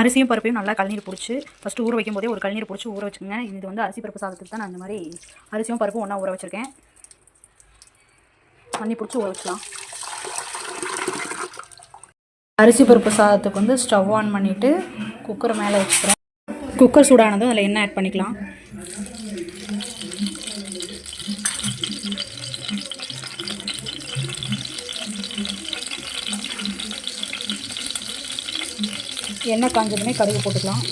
அரிசியும் பருப்பையும் நல்லா கழுநீர் பிடிச்சி ஃபஸ்ட்டு ஊற வைக்கும் போதே ஒரு கழுநீர் பிடிச்சி ஊற வச்சுக்கோங்க. இது வந்து அரிசி பருப்பு சாதத்துக்கு தான் நான் இந்த மாதிரி அரிசியும் பருப்பும் ஒன்றா ஊற வச்சுருக்கேன். தண்ணி பிடிச்சி ஊற வச்சுக்கலாம். அரிசி பருப்பு சாதத்துக்கு வந்து ஸ்டவ் ஆன் பண்ணிவிட்டு குக்கர் மேலே வச்சுக்கிறேன். குக்கர் சூடானதும் அதில் எண்ணெய் ஆட் பண்ணிக்கலாம். எண்ணெய் காஞ்சதுமே கடுகு போட்டுக்கலாம்.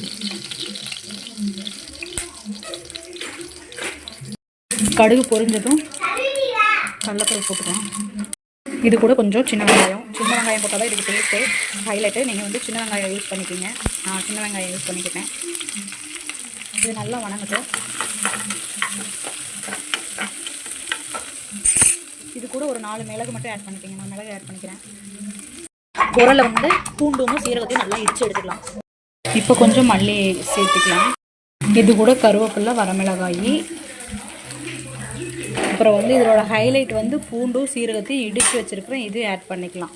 கடுகு பொரிஞ்சதும் கடலப்பருப்பு போட்டுக்கலாம். இது கூட கொஞ்சம் சின்ன வெங்காயம். சின்ன வெங்காயம் போட்டால் தான் இதுக்கு டேஸ்ட்டு ஹைலைட்டு நீங்கள் வந்து சின்ன வெங்காயம் யூஸ் பண்ணிக்கிங்க. நான் சின்ன வெங்காயம் யூஸ் பண்ணிக்கிட்டேன். இது நல்லா வணங்கட்டும். இது கூட ஒரு நாலு மிளகு மட்டும் ஆட் பண்ணிக்கிங்க. நான் மிளகு ஆட் பண்ணிக்கிறேன். குரலை வந்து பூண்டும் சீரகத்தையும் நல்லா இடிச்சு எடுத்துக்கலாம். இப்போ கொஞ்சம் மல்லி சேர்த்துக்கலாம். இது கூட கருவேப்பிலை வரமிளகாய். அப்புறம் வந்து இதோட ஹைலைட் வந்து பூண்டும் சீரகத்தையும் இடித்து வச்சுருக்கிறேன். இது ஆட் பண்ணிக்கலாம்.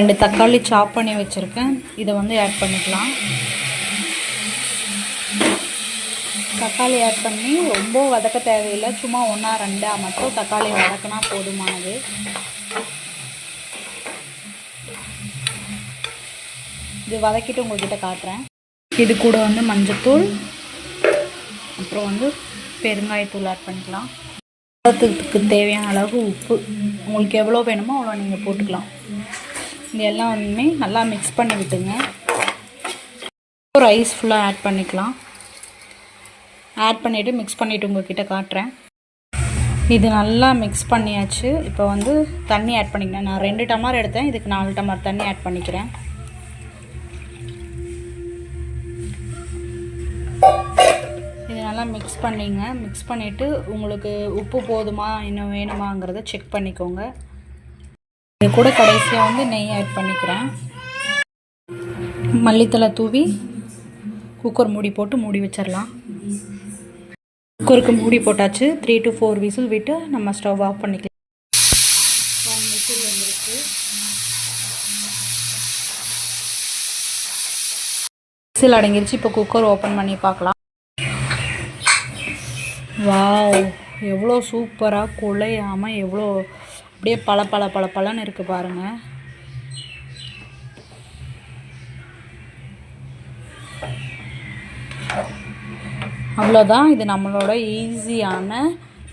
ரெண்டு தக்காளி சாப் பண்ணி வச்சுருக்கேன். இதை வந்து ஆட் பண்ணிக்கலாம். தக்காளி ஆட் பண்ணி ரொம்ப வதக்க தேவையில்லை. சும்மா ஒன்றா ரெண்டாக மட்டும் தக்காளி வதக்கினா போதுமானது. இது வதக்கிட்டு உங்கள்கிட்ட காட்டுறேன். இது கூட வந்து மஞ்சத்தூள். அப்புறம் வந்து பெருங்காயத்தூள் ஆட் பண்ணிக்கலாம். சாதத்துக்கு தேவையான அளவு உப்பு. உங்களுக்கு எவ்வளோ வேணுமோ அவ்வளோ நீங்கள் போட்டுக்கலாம். இது எல்லாமே நல்லா மிக்ஸ் பண்ணி விட்டுங்க. ரைஸ் ஃபுல்லாக ஆட் பண்ணிக்கலாம். ஆட் பண்ணிவிட்டு மிக்ஸ் பண்ணிவிட்டு உங்கள்கிட்ட காட்டுறேன். இது நல்லா மிக்ஸ் பண்ணியாச்சு. இப்போ வந்து தண்ணி ஆட் பண்ணிக்கிறேன் நான் ரெண்டு டமார் எடுத்தேன். இதுக்கு நாலு டமார் தண்ணி ஆட் பண்ணிக்கிறேன். நல்லா மிக்ஸ் பண்ணிங்க. மிக்ஸ் பண்ணிவிட்டு உங்களுக்கு உப்பு போதுமா இன்னும் வேணுமாங்கிறத செக் பண்ணிக்கோங்க. இது கூட கடைசியாக வந்து நெய் ஆட் பண்ணிக்கிறேன். மல்லித்தலை தூவி குக்கர் மூடி போட்டு மூடி வச்சிடலாம் குக்கருக்கு மூடி போட்டாச்சு. த்ரீ டு ஃபோர் விசில் விட்டு நம்ம ஸ்டவ் ஆஃப் பண்ணிக்கலாம். ஒன் விசில் வந்துருக்கு விசில் அடங்கிருச்சு. இப்போ குக்கர் ஓப்பன் பண்ணி பார்க்கலாம். வாவ் எவ்வளோ சூப்பராக குழையாமல் எவ்வளோ அப்படியே பல பல பல பலன்னு இருக்குது பாருங்கள் அவ்வளோதான் இது நம்மளோட ஈஸியான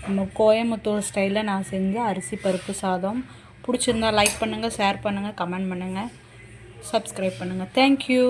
நம்ம கோயம்புத்தூர் ஸ்டைலில் நான் செஞ்ச அரிசி பருப்பு சாதம். பிடிச்சிருந்தா லைக் பண்ணுங்கள் ஷேர் பண்ணுங்கள் கமெண்ட் பண்ணுங்கள் சப்ஸ்கிரைப் பண்ணுங்கள் தேங்க்யூ